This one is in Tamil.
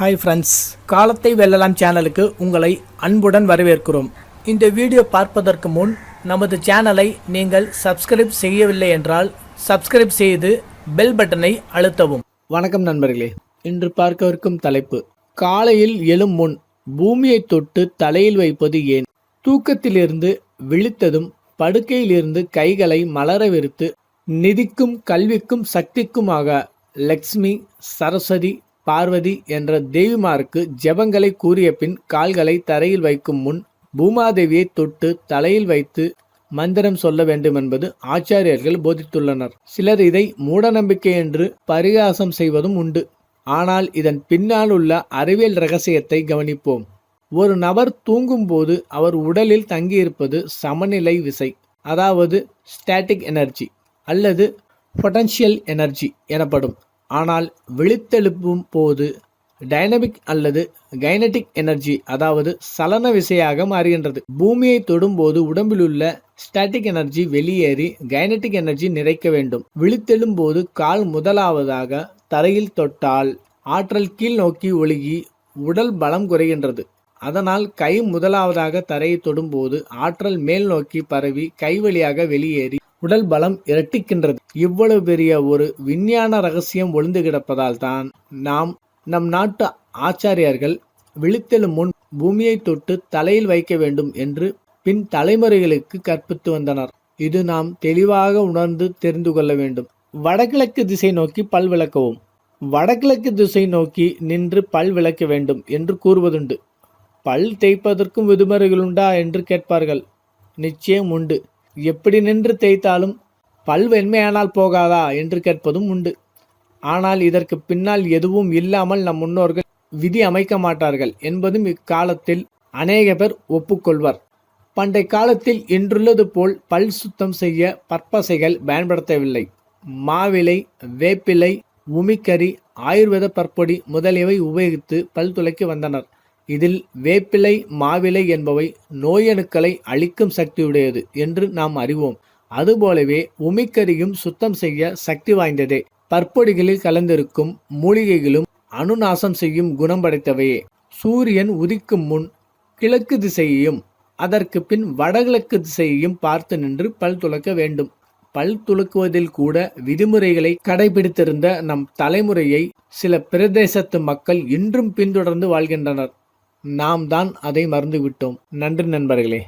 ஹாய் ஃப்ரெண்ட்ஸ் காலத்தை வெல்லலாம் சேனலுக்கு உங்களை அன்புடன் வரவேற்கிறோம். இந்த வீடியோ பார்ப்பதற்கு முன் நமது சேனலை நீங்கள் சப்ஸ்கிரைப் செய்யவில்லை என்றால் சப்ஸ்கிரைப் செய்து பெல் பட்டனை அழுத்தவும். வணக்கம் நண்பர்களே. இன்று பார்க்கவிருக்கும் தலைப்பு காலையில் எழும் முன் பூமியை தொட்டு தலையில் வைப்பது ஏன்? தூக்கத்திலிருந்து விழித்ததும் படுக்கையிலிருந்து கைகளை மலரவிருத்து நிதிக்கும் கல்விக்கும் சக்திக்குமாக லக்ஷ்மி சரஸ்வதி பார்வதி என்ற தேவிமாருக்கு ஜெபங்களை கூறிய பின் கால்களை தரையில் வைக்கும் முன் பூமாதேவியை தொட்டு தலையில் வைத்து மந்திரம் சொல்ல வேண்டும் என்பது ஆச்சாரியர்கள் போதித்துள்ளனர். சிலர் இதை மூடநம்பிக்கை என்று பரிகாசம் செய்வதும் உண்டு. ஆனால் இதன் பின்னால் உள்ள அறிவியல் ரகசியத்தை கவனிப்போம். ஒரு நபர் தூங்கும்போது அவர் உடலில் தங்கியிருப்பது சமநிலை விசை அதாவது ஸ்டாட்டிக் எனர்ஜி அல்லது பொட்டன்ஷியல் எனர்ஜி எனப்படும். ஆனால் விழித்தெழுப்பும் போது டைனமிக் அல்லது கைனட்டிக் எனர்ஜி அதாவது சலன விசையாக மாறுகின்றது. பூமியை தொடும்போது உடம்பில் உள்ள ஸ்டாட்டிக் எனர்ஜி வெளியேறி கைனட்டிக் எனர்ஜி நிறைக்க வேண்டும். விழித்தெழும் போது கால் முதலாவதாக தரையில் தொட்டால் ஆற்றல் கீழ் நோக்கி ஒழுகி உடல் பலம் குறைகின்றது. அதனால் கை முதலாவதாக தரையை தொடும்போது ஆற்றல் மேல் நோக்கி பரவி கை வழியாக வெளியேறி உடல் பலம் இரட்டிக்கின்றது. இவ்வளவு பெரிய ஒரு விஞ்ஞான ரகசியம் ஒளிந்து கிடப்பதால் தான் நாம் நம் நாட்டு ஆச்சாரியர்கள் விழித்தெழும் முன் பூமியை தொட்டு தலையில் வைக்க வேண்டும் என்று பின் தலைமுறைகளுக்கு கற்பித்து வந்தனர். இது நாம் தெளிவாக உணர்ந்து தெரிந்து கொள்ள வேண்டும். வடகிழக்கு திசை நோக்கி பல் விளக்கவும். வடகிழக்கு திசை நோக்கி நின்று பல் விளக்க வேண்டும் என்று கூறுவதுண்டு. பல் தேய்ப்பதற்கும் விடுமுறைகள் உண்டா என்று கேட்பார்கள். நிச்சயம் உண்டு. எப்படி நின்று தேய்த்தாலும் பல் வெண்மையானால் போகாதா என்று கேட்பதும் உண்டு. ஆனால் இதற்கு பின்னால் எதுவும் இல்லாமல் நம் முன்னோர்கள் விதி அமைக்க மாட்டார்கள் என்பதும் இக்காலத்தில் அநேக பேர் ஒப்புக்கொள்வர். பண்டை காலத்தில் இன்றுள்ளது போல் பல் சுத்தம் செய்ய பற்பசைகள் பயன்படுத்தவில்லை. மாவிலை வேப்பிலை உமிக்கறி ஆயுர்வேத பற்பொடி முதலியவை உபயோகித்து பல் துளைக்கு வந்தனர். இதில் வேப்பிலை மாவிலை என்பவை நோயணுக்களை அழிக்கும் சக்தியுடையது என்று நாம் அறிவோம். அதுபோலவே உமிக்கரியும் சுத்தம் செய்ய சக்தி வாய்ந்ததே. பற்பொடிகளில் கலந்திருக்கும் மூலிகைகளும் அணுநாசம் செய்யும் குணம் படைத்தவையே. சூரியன் உதிக்கும் முன் கிழக்கு திசையையும் அதற்கு பின் வடகிழக்கு திசையையும் பார்த்து நின்று பல் துலக்க வேண்டும். பல் துலக்குவதில் கூட விதிமுறைகளை கடைபிடித்திருந்த நம் தலைமுறையை சில பிரதேசத்து மக்கள் இன்றும் பின்தொடர்ந்து வாழ்கின்றனர். நாம் தான் அதை மறந்துவிட்டோம். நன்றி நண்பர்களே.